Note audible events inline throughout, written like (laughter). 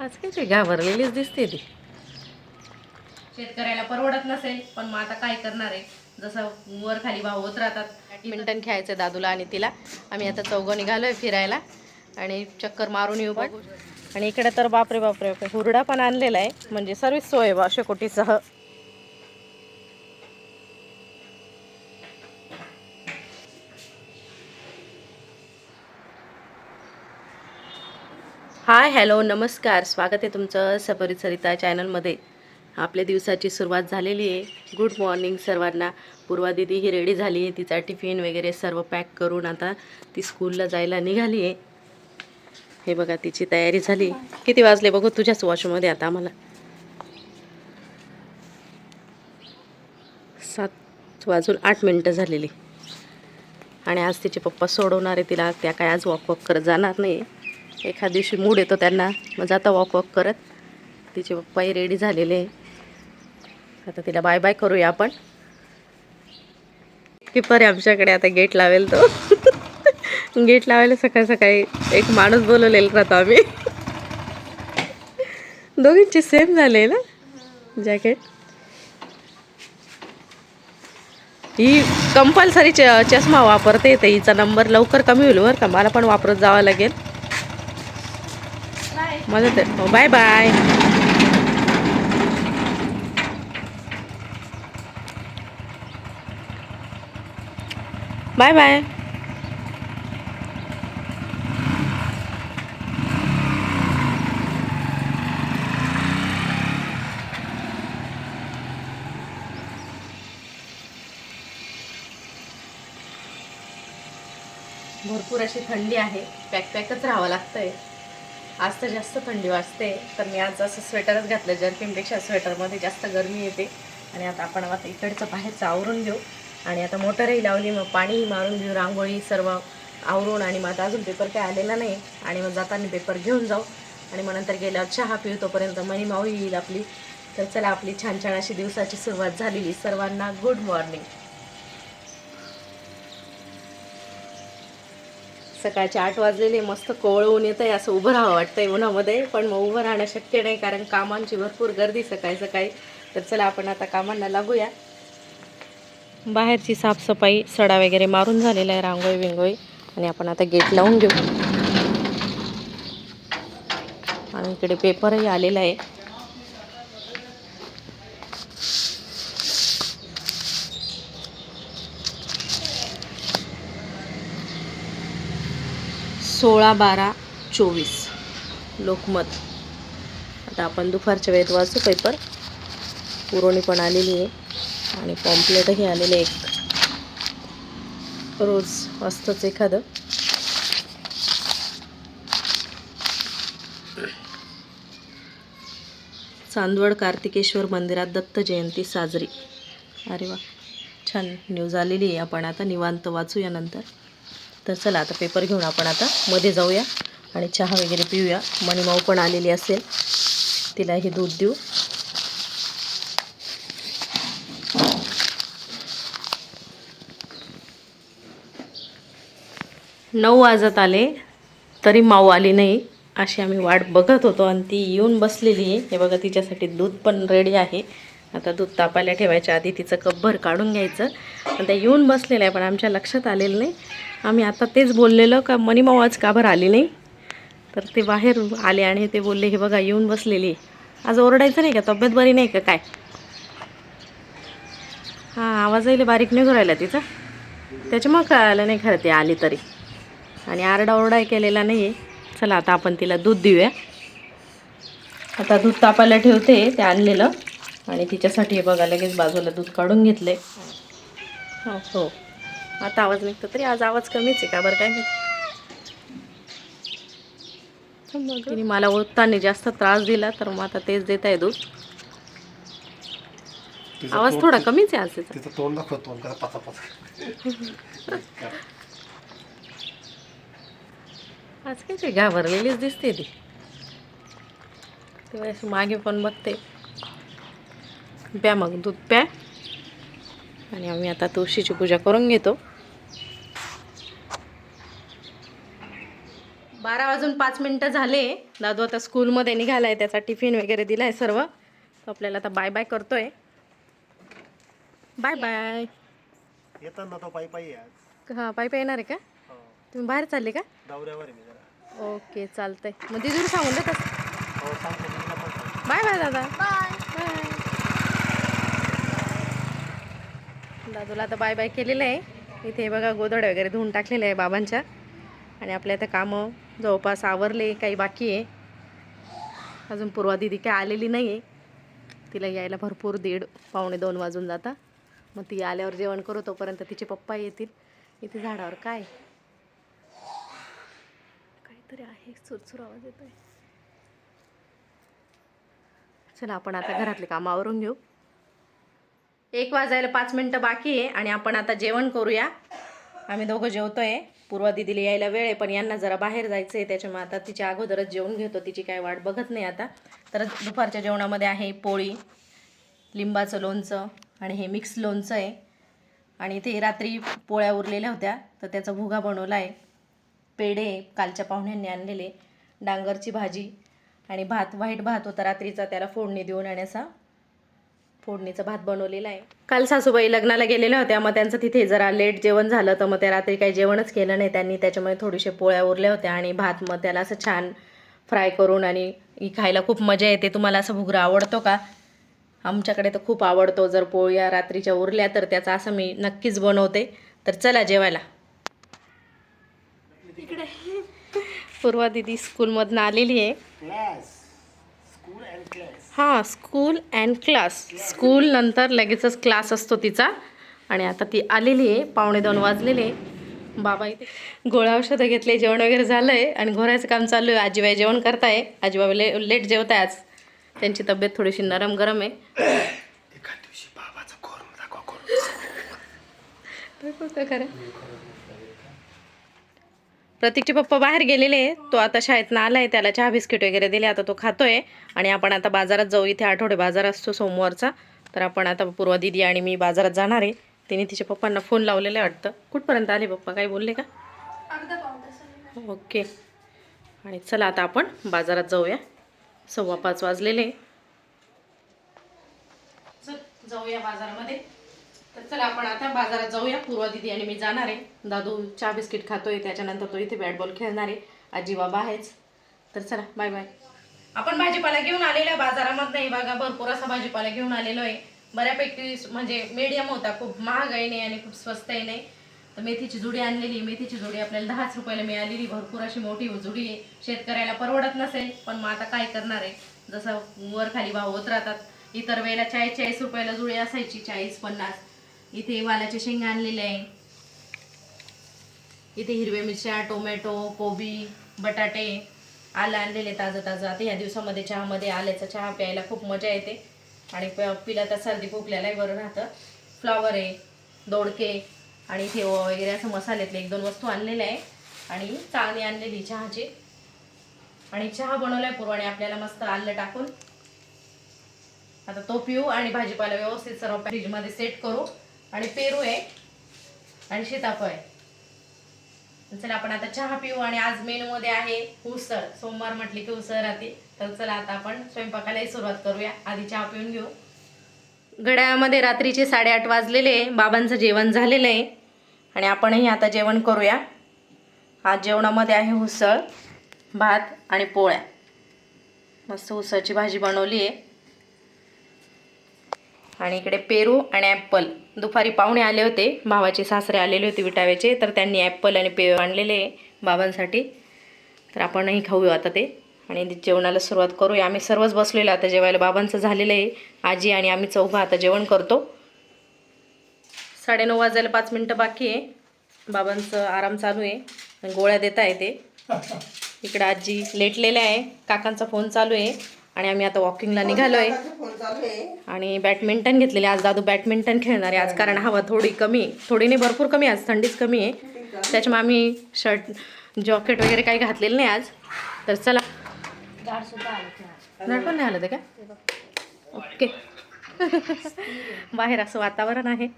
आज काय ते घाबरलेलीच दिसते ती. शेतकऱ्याला परवडत नसेल पण मग आता काय करणार आहे? जसं वर खाली भाव होत राहतात. बॅडमिंटन खेळायचं दादूला आणि तिला. आम्ही आता चौघं निघालोय फिरायला आणि चक्कर मारून येऊ बघू. आणि इकडे तर बापरे बापरे बापरे हुरडा पण आणलेला आहे. म्हणजे सर्विस सोय बा शेकोटीसह हाय हॅलो नमस्कार. स्वागत आहे तुमचं सपरी सरिता चॅनलमध्ये. आपल्या दिवसाची सुरुवात झालेली आहे. गुड मॉर्निंग सर्वांना. पूर्वा दिदी ही रेडी झाली आहे. तिचा टिफिन वगैरे सर्व पॅक करून आता ती स्कूलला जायला निघाली आहे. हे बघा तिची तयारी झाली. किती वाजले बघू तुझ्याच वॉशमध्ये आता आम्हाला. सात वाजून आठ मिनटं झालेली. आणि आज तिचे पप्पा सोडवणार आहे तिला. त्या काय आज वॉक वॉक करत जाणार नाही एखाद दिवशी मूड येतो त्यांना. मग जाता वॉक वॉक करत. तिचे पप्पाही रेडी झालेले. आहे. आता तिला बाय बाय करूया आपण. किपर आहे आमच्याकडे आता गेट लावेल तो. (laughs) गेट लावायला सकाळ सकाळी एक माणूस बोलवलेला राहतो आम्ही. (laughs) दोघींचे सेम झाले ना? जॅकेट ही कंपल्सरी च चष्मा वापरते तर हिचा नंबर लवकर कमी होईल बरं का. मला पण वापरत जावं लागेल. माझं तर बाय बाय बाय बाय भरपूर अशी थंडी आहे. पॅक पॅकच राहावं लागतंय. आज तर जास्त थंडी वाजते तर मी आज असं स्वेटरच घातलं जर्किनपेक्षा स्वेटरमध्ये जास्त गरमी येते. आणि आता आपण आता इकडचं बाहेरचं आवरून घेऊ. आणि आता मोटरही लावली मग पाणीही मारून घेऊ. रांगोळी सर्व आवरून आणि मग आता अजून पेपर काय आलेला नाही. आणि मग जाताना पेपर घेऊन जाऊ. आणि मग नंतर गेल्यावर चहा पिऊ तोपर्यंत मनी माऊ येईल आपली. तर चला आपली छान छान अशी दिवसाची सुरुवात झालेली. सर्वांना गुड मॉर्निंग सकाळचे आठ वाजलेले मस्त कोवळवून ऊन येत आहे असं उभं राहावं वाटतंय उन्हामध्ये. पण मग उभं राहणं शक्य नाही कारण कामांची भरपूर गर्दी सकाळी सकाळी. तर चला आपण आता कामांना लागूया. बाहेरची साफसफाई सडा वगैरे मारून झालेला आहे रांगोळी विंगोळी आणि आपण आता गेट लावून घेऊ. आणि इकडे पेपरही आलेला आहे. सोळा बारा चोवीस. लोकमत. आता आपण दुपारच्या वेळेत वाचू पेपर पुरवणी पण आलेली आहे. आणि पॉम्पलेटही आलेलं आहे एक रोज असतंच एखादं. चांदवड कार्तिकेश्वर मंदिरात दत्त जयंती साजरी. अरे वा. छान न्यूज आलेली आहे. आपण आता निवांत वाचूया नंतर. तर चला आता पेपर घेऊन आपण आता मध्ये जाऊया आणि चहा वगैरे पिऊया. मणिमाऊ पण आलेली असेल. तिलाही दूध देऊ. नऊ वाजत आले तरी माऊ आली नाही. अशी आम्ही वाट बघत होतो आणि ती येऊन बसलेली आहे. हे बघा तिच्यासाठी दूध पण रेडी आहे. आता दूध तापायला ठेवायच्या आधी तिचं कपभर काढून घ्यायचं. आणि त्या येऊन बसलेलं आहे पण आमच्या लक्षात आलेलं नाही. आम्ही आता तेच बोललेलो का मनीमाऊ आज का बरं आली नाही? तर ते बाहेर आले आणि ते बोलले हे बघा येऊन बसलेली आहे. आज ओरडायचं नाही का? तब्येत बरी नाही का काय? हां आवाज येईल बारीक निघून राहिला तिचा. त्याच्यामुळं कळालं नाही खरं ते आली तरी. आणि आरडाओरडा केलेला नाही आहे चला आता आपण तिला दूध देऊया. आता दूध तापायला ठेवते ते आणलेलं. आणि तिच्यासाठी हे बघा लगेच बाजूला दूध काढून घेतले हो. हो आता आवाज निघतो तरी आज आवाज कमीच आहे का बरं काय माहिती? तिने मला ओतताना जास्त त्रास दिला तर मग आता तेच देत आहे दूध. आवाज थोडा कमीच आहे आज तिचा. तोंड दाखव तोंड करा पाचा पाचा. आज काय ते घाबरलेलीच दिसते ती. तेव्हा अशी मागे पण बघते. प्या मग दूध प्या. आणि आम्ही आता तुळशीची पूजा करून घेतो. बारा वाजून पाच मिनटं झाले. दादू आता स्कूलमध्ये निघालाय त्याचा टिफिन वगैरे दिलाय सर्व. तो आपल्याला आता बाय बाय करतोय. Bye bye. येताना तो पायी पायी आहे आज. हां पाय पाय येणार आहे का? हो. तुम्ही बाहेर चालले का? दौऱ्यावर आहे मी जरा. ओके चालतंय. मग दिदूला सांगून देतात. हो. बाय बाय दादा. बाय. दादूला आता बाय बाय केलेलं आहे. इथे बघा गोधड्या वगैरे धुवून टाकलेलं आहे बाबांच्या. आणि आपल्या आता कामं जवळपास आवरले काही बाकी आहे. अजून पूर्वा दिदी काय आलेली नाही आहे तिला यायला भरपूर दीड पावणे दोन वाजून जाता. मग ती आल्यावर जेवण करू तोपर्यंत तिचे पप्पा येतील. इथे झाडावर काय? काहीतरी आहे सुरसुर आवाज येतोय. चला आपण आता घरातले कामं आवरून घेऊ. एक वाजायला पाच मिनटं बाकी आहे आणि आपण आता जेवण करूया. आम्ही दोघं जेवतो आहे पूर्वा दिदीला यायला वेळ आहे पण यांना जरा बाहेर जायचं आहे त्याच्यामुळे आता तिच्या अगोदरच जेवण घेतो. तिची काय वाट बघत नाही आता. तर दुपारच्या जेवणामध्ये आहे पोळी लिंबाचं लोणचं आणि हे मिक्स लोणचं आहे. आणि ते रात्री पोळ्या उरलेल्या होत्या तर त्याचा भुगा बनवला आहे. पेढे कालच्या पाहुण्यांनी आणलेले डांगरची भाजी आणि भात व्हाईट भात होता रात्रीचा त्याला फोडणी देऊन आणि असा फोडणीचा भात बनवलेला आहे. काल सासूबाई लग्नाला गेलेल्या होत्या मग त्यांचं तिथे जरा लेट जेवण झालं तर मग त्या रात्री काही जेवणच केलं नाही त्यांनी. त्याच्यामुळे थोडीशे पोळ्या उरल्या होत्या आणि भात मग त्याला असं छान फ्राय करून आणि ही खायला खूप मजा येते. तुम्हाला असं भुगरा आवडतो का? आमच्याकडे तर खूप आवडतो. जर पोळ्या रात्रीच्या उरल्या तर त्याचा असं मी नक्कीच बनवते. तर चला जेवायला. पूर्वा दिदी स्कूलमधनं आलेली आहे क्लास स्कूल अँड क्लास हां स्कूल अँड क्लास स्कूल नंतर लगेचच क्लास असतो तिचा. आणि आता ती आलेली आहे पावणे दोन वाजलेले बाबा इथे गोळ्या औषधं घेतले जेवण वगैरे झालं आहे आणि घोरायचं काम चालू आहे. आजीबाई जेवण करताय. आजीबाई ले लेट जेवत आहे आज. त्यांची तब्येत थोडीशी नरम गरम आहे. एका दिवशी बाबाचं खरं. प्रतीकचे पप्पा बाहेर गेलेले आहे तो आता शाळेतनं आला आहे त्याला चहा बिस्किट वगैरे दिले. आता तो खातोय. आणि आपण आता बाजारात जाऊ. इथे आठवडे बाजार असतो सोमवारचा. तर आपण आता पूर्वा दिदी आणि मी बाजारात जाणार आहे. तिने तिच्या पप्पांना फोन लावलेला आहे वाटतं. कुठपर्यंत आले पप्पा? काही बोलले का? ओके. आणि चला आता आपण बाजारात जाऊया. सव्वा पाच वाजलेले. चल जाऊया बाजारामध्ये. तर चला आपण आता बाजारात जाऊया. पूर्वा दिदी आणि मी जाणार आहे. दादू चहा बिस्किट खातोय त्याच्यानंतर तो इथे बॅट बॉल खेळणार आहे. आजी बाबा आहेच. तर चला बाय बाय आपण भाजीपाला घेऊन आलेलो आहे बाजारामध्ये नाही बघा भरपूर असा भाजीपाला घेऊन आलेलो आहे. बऱ्यापैकी म्हणजे मीडियम होता. खूप महागाई नाही आणि खूप स्वस्तही नाही. तर मेथीची जुडी आणलेली. मेथीची जुडी आपल्याला दहाच रुपयाला मिळालेली. भरपूर अशी मोठी जुडी आहे. शेतकऱ्याला परवडत नसेल पण मग आता काय करणार आहे? जसं वर खाली भाव होत राहतात. इतर वेळेला चाळीस चाळीस रुपयाला जुळी असायची. चाळीस पन्नास. इथे वालाचे शेंग आणलेले आहे. इथे हिरव्या मिरच्या टोमॅटो कोबी बटाटे आलं आणलेले ताजं ताजं आता ह्या दिवसामध्ये चहामध्ये आल्याचा चहा प्यायला खूप मजा येते. आणि प पिला तर सर्दी खोकल्यालाही बरं राहतं. फ्लॉवर आहे दोडके आणि इथे वगैरे असं मसाल्यातले एक दोन वस्तू आणलेल्या आहे. आणि चाळणी आणलेली चहाची. आणि चहा बनवलाय पूर्वाने आपल्याला मस्त आलं टाकून. आता तो पिऊ आणि भाजीपाला व्यवस्थित सर्व फ्रीजमध्ये सेट करू. आणि पेरू आहे. आणि सीताफळ आहे. चला आपण आता चहा पिऊ आणि आज मेनू मध्ये आहे उसळ. सोमवार म्हटली की उसळ राहते. तर चला आता आपण स्वयंपाकालाही सुरुवात करूया. आधी चहा पिऊन घेऊ. घड्याळामध्ये रात्रीचे साडेआठ वाजलेले आहे. बाबांचं जेवण झालेलं आहे. आणि आपणही आता जेवण करूया. आज जेवणामध्ये आहे उसळ भात आणि पोळ्या. मस्त उसळची भाजी बनवली आहे. आणि इकडे पेरू आणि ॲप्पल दुपारी पाहुणे आले होते. भावाचे सासरे आलेले होते विटाव्याचे तर त्यांनी ॲप्पल आणि पेरू आणलेले आहे बाबांसाठी. तर आपणही खाऊया आता ते. आणि जेवणाला सुरुवात करूया. आम्ही सर्वच बसलेलो आता जेवायला. बाबांचं झालेलं आहे. आजी आणि आम्ही चौघं आता जेवण करतो. साडेनऊ वाजायला पाच मिनटं बाकी आहे. बाबांचं आराम चालू आहे. गोळ्या देत आहे ते. (laughs) इकडं आजी लेटलेल्या आहे. काकांचा फोन चालू आहे. आणि आम्ही आता वॉकिंगला निघालो आहे. आणि बॅडमिंटन घेतलेले आज दादू बॅडमिंटन खेळणार आहे. आज कारण हवा थोडी कमी थोडी नाही भरपूर कमी आज थंडीच कमी आहे. त्याच्यामुळे आम्ही शर्ट जॉकेट वगैरे काही घातलेलं नाही आज. तर चला. झाड पण नाही आलं ते का? ओके. (laughs) बाहेर असं वातावरण आहे.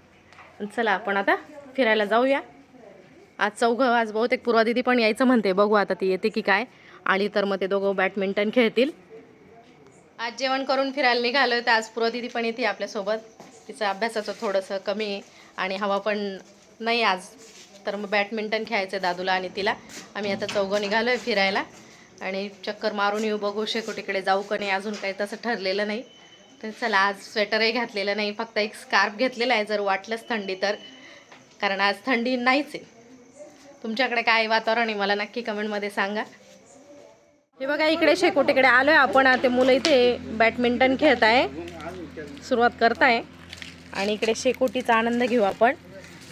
चला आपण आता फिरायला जाऊया. आज चौघं आज बहुतेक पूर्वा दिदी पण यायचं म्हणते. बघू आता ती येते की काय. आली तर मग ते दोघं बॅडमिंटन खेळतील. आज जेवण करून फिरायला निघालो तर आज पूर्वा दिदी पण येते आपल्यासोबत. तिचं अभ्यासाचं थोडंसं कमी आणि हवा पण नाही आज. तर मग बॅडमिंटन खेळायचं आहे दादूला आणि तिला. आम्ही आता चौघं निघालो आहे फिरायला. आणि चक्कर मारून येऊ बघू शेकोटीकडे जाऊ का नाही अजून काही तसं ठरलेलं नाही. तर चला आज स्वेटरही घातलेलं नाही. फक्त एक स्कार्फ घेतलेला आहे जर वाटलंच थंडी तर. कारण आज थंडी नाहीच आहे. तुमच्याकडे काय वातावरण आहे मला नक्की कमेंटमध्ये सांगा. हे बघा इकडे शेकोटीकडे आलोय आपण. आता ते मुलं इथे बॅडमिंटन खेळत आहे. सुरुवात करताय. आणि इकडे शेकोटीचा आनंद घेऊ आपण.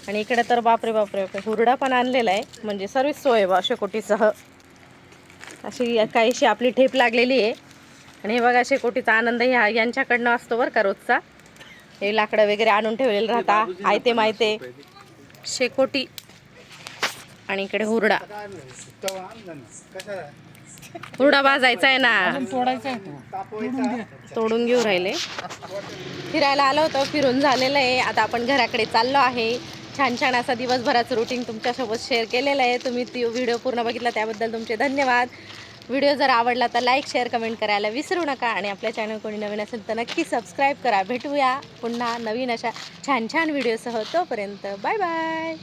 आणि इकडे तर बापरे बापरे बापरे हुरडा पण आणलेला आहे. म्हणजे सर्विस सोय बा शेकोटीसह अशी काहीशी आपली ठेप लागलेली आहे. आणि हे बघा शेकोटीचा आनंद ह्या यांच्याकडनं असतो बरं का रोजचा. हे लाकडं वगैरे आणून ठेवलेलं राहता. आयते मायते. शेकोटी. आणि इकडे हुरडा. हुरडा भाजायचा आहे ना. तोडून घेऊ राहिले. फिरायला आलो होतो फिरून झालेलं आहे. आता आपण घराकडे चाललो आहे. छान छान असा दिवसभराचं रुटीन तुमच्यासोबत शेअर केलेलं आहे. तुम्ही ती व्हिडिओ पूर्ण बघितला त्याबद्दल तुमचे धन्यवाद. व्हिडिओ जर आवडला तर लाईक शेअर कमेंट करायला विसरू नका. आणि आपल्या चॅनल कोणी नवीन असेल तर नक्की सबस्क्राईब करा. भेटूया पुन्हा नवीन अशा छान छान व्हिडिओसह तोपर्यंत बाय बाय